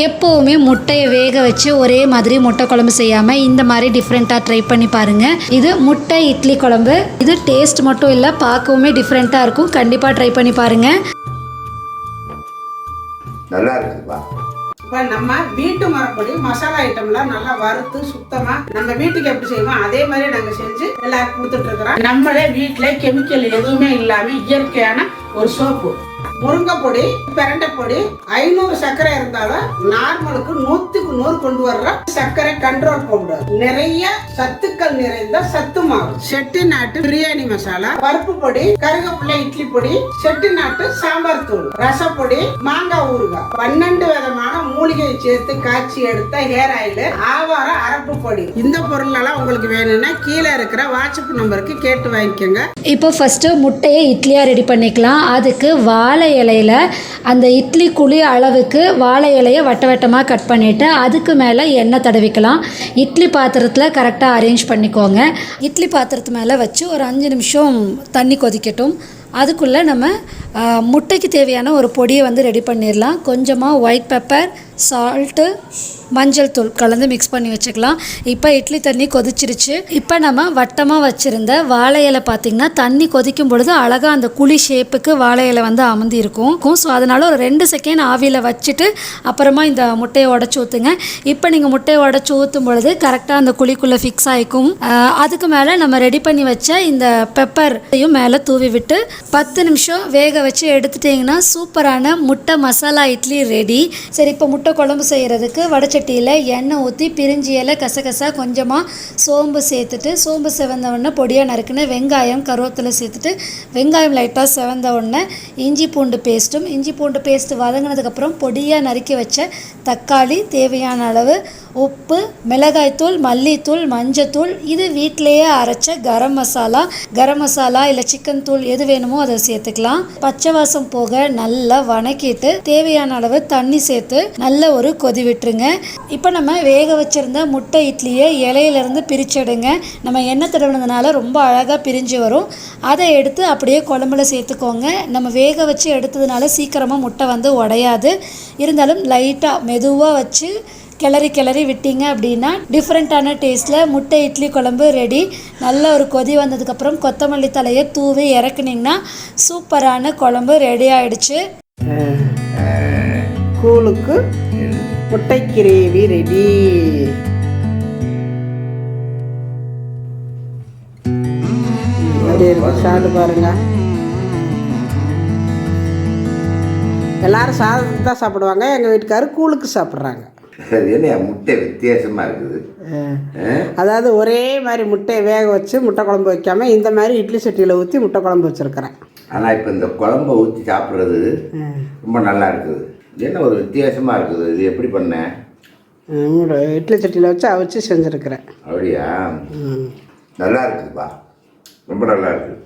எப்போவுமே முட்டையை வேக வச்சு ஒரே மாதிரி முட்டை குழம்பு செய்யாமல் இந்த மாதிரி டிஃப்ரெண்ட்டாக ட்ரை பண்ணி பாருங்கள் இது முட்டை இட்லி குழம்பு. இது டேஸ்ட் மட்டும் இல்லை பார்க்கவுமே டிஃப்ரெண்ட்டாக இருக்கும். கண்டிப்பாக ட்ரை பண்ணி பாருங்கள் நல்லா இருக்குதுப்பா. இப்போ நம்ம வீட்டு மரப்படி மசாலா ஐட்டம்லாம் நல்லா வறுத்து சுத்தமா நம்ம வீட்டுக்கு எப்படி செய்வோம் அதே மாதிரி நாங்க செஞ்சு எல்லாருக்கும் கொடுத்துட்டு இருக்கிறோம். நம்மளே வீட்டுல கெமிக்கல் எதுவுமே இல்லாம இயற்கையான ஒரு சோப்பு முருங்கை பொடி பிரண்டை பொடி ஐநூறு சர்க்கரை இருந்தாலும் நார்மலுக்கு நூத்துக்கு நூறு கொண்டு வர்ற சர்க்கரை கண்ட்ரோல் பவுடர் நிறைய சத்துக்கள் நிறைந்த சத்து மாவு. செட்டி நாட்டு பிரியாணி மசாலா பருப்பு பொடி கருவேப்பிலை இட்லி பொடி செட்டி நாட்டு சாம்பார் தூள் ரசப்பொடி மாங்காய் ஊறுகாய். பன்னெண்டு விதமான மூலிகையை சேர்த்து காய்ச்சி எடுத்த ஹேர் ஆயில் ஆவாரம் அரப்பு பொடி. இந்த பொருளெல்லாம் உங்களுக்கு வேணும்னா கீழே இருக்கிற வாட்ஸ்அப் நம்பருக்கு கேட்டு வாங்கிக்கோங்க. இப்போ ஃபஸ்ட்டு முட்டையை இட்லியாக ரெடி பண்ணிக்கலாம். அதுக்கு வாழை இலையில அந்த இட்லி குழி அளவுக்கு வாழை இலையை வட்ட வட்டமாக கட் பண்ணிவிட்டு அதுக்கு மேலே எண்ணெய் தடவிக்கலாம். இட்லி பாத்திரத்தில் கரெக்டாக அரேஞ்ச் பண்ணிக்கோங்க. இட்லி பாத்திரத்து மேலே வச்சு ஒரு அஞ்சு நிமிஷம் தண்ணி கொதிக்கட்டும். அதுக்குள்ளே நம்ம முட்டைக்கு தேவையான ஒரு பொடியை வந்து ரெடி பண்ணிடலாம். கொஞ்சமாக ஒயிட் பெப்பர் சால்ட்டு மஞ்சள் தூள் கலந்து மிக்ஸ் பண்ணி வச்சுக்கலாம். இப்போ இட்லி தண்ணி கொதிச்சிருச்சு. இப்போ நம்ம வட்டமாக வச்சுருந்த வாழை இலை பார்த்திங்கன்னா தண்ணி கொதிக்கும் பொழுது அழகாக அந்த குழி ஷேப்புக்கு வாழை இலை வந்து அமர்ந்து இருக்கும் ஸோ அதனால் ஒரு ரெண்டு செகண்ட் ஆவியில் வச்சுட்டு அப்புறமா இந்த முட்டையை உடச்சி ஊற்றுங்க இப்போ நீங்கள் முட்டையை உடச்சி ஊற்றும் பொழுது கரெக்டாக அந்த குழிக்குள்ளே ஃபிக்ஸ் ஆகிக்கும் அதுக்கு மேலே நம்ம ரெடி பண்ணி வச்ச இந்த பெப்பரையும் மேலே தூவி விட்டு பத்து நிமிஷம் வேக வச்சு எடுத்துட்டிங்கன்னா சூப்பரான முட்டை மசாலா இட்லி ரெடி சரி இப்போ முட்டை முட்டை குழம்பு செய்கிறதுக்கு வடச்சட்டியில் எண்ணெய் ஊற்றி பிரிஞ்சி இலை கசகசா கொஞ்சமாக சோம்பு சேர்த்துட்டு சோம்பு செவந்த உடனே பொடியாக நறுக்குன்னு வெங்காயம் கருவேப்பிலை சேர்த்துட்டு வெங்காயம் லைட்டாக செவந்த உடனே இஞ்சி பூண்டு பேஸ்ட்டும் இஞ்சி பூண்டு பேஸ்ட்டு வதங்கினதுக்கப்புறம் பொடியாக நறுக்கி வச்ச தக்காளி தேவையான அளவு உப்பு மிளகாய்த்தூள் மல்லித்தூள் மஞ்சத்தூள் இது வீட்டிலேயே அரைச்ச கரம் மசாலா கரம் மசாலா இல்லை சிக்கன் தூள் எது வேணுமோ அதை சேர்த்துக்கலாம். பச்சை வாசம் போக நல்லா வணக்கிட்டு தேவையான அளவு தண்ணி சேர்த்து நல்லா நல்ல ஒரு கொதி விட்டுருங்க. இப்போ நம்ம வேக வச்சுருந்த முட்டை இட்லியை இலையிலேருந்து பிரிச்செடுங்க. நம்ம எண்ணெய் தடவினதுனால ரொம்ப அழகாக பிரிஞ்சு வரும். அதை எடுத்து அப்படியே குழம்புல சேர்த்துக்கோங்க. நம்ம வேக வச்சு எடுத்ததுனால சீக்கிரமாக முட்டை வந்து உடையாது. இருந்தாலும் லைட்டாக மெதுவாக வச்சு கிளறி கிளறி விட்டீங்க அப்படின்னா டிஃப்ரெண்ட்டான டேஸ்ட்டில் முட்டை இட்லி குழம்பு ரெடி நல்ல ஒரு கொதி வந்ததுக்கப்புறம் கொத்தமல்லி தலையை தூவி இறக்குனிங்கன்னா சூப்பரான குழம்பு ரெடி ஆயிடுச்சு. கூழுக்கு முட்டை கிரேவி ரெடி சாப்பிட்டு பாருங்க. எல்லாரும் சாதத்தை தான் சாப்பிடுவாங்க. எங்கள் வீட்டுக்காரர் கூழுக்கு சாப்பிட்றாங்க. முட்டை வித்தியாசமாக இருக்குது? அதாவது ஒரே மாதிரி முட்டையை வேக வச்சு முட்டை குழம்பு வைக்காம இந்த மாதிரி இட்லி சட்டியில் ஊற்றி முட்டை குழம்பு வச்சுருக்கிறேன். ஆனால் இப்போ இந்த குழம்ப ஊற்றி சாப்பிட்றது ரொம்ப நல்லா இருக்குது. என்ன ஒரு வித்தியாசமாக இருக்குது? இது எப்படி பண்ண? இட்லி சட்டியில் வச்சு அவிச்சு செஞ்சுருக்கிறேன். அப்படியா? நல்லா இருக்குதுப்பா ரொம்ப நல்லா இருக்குது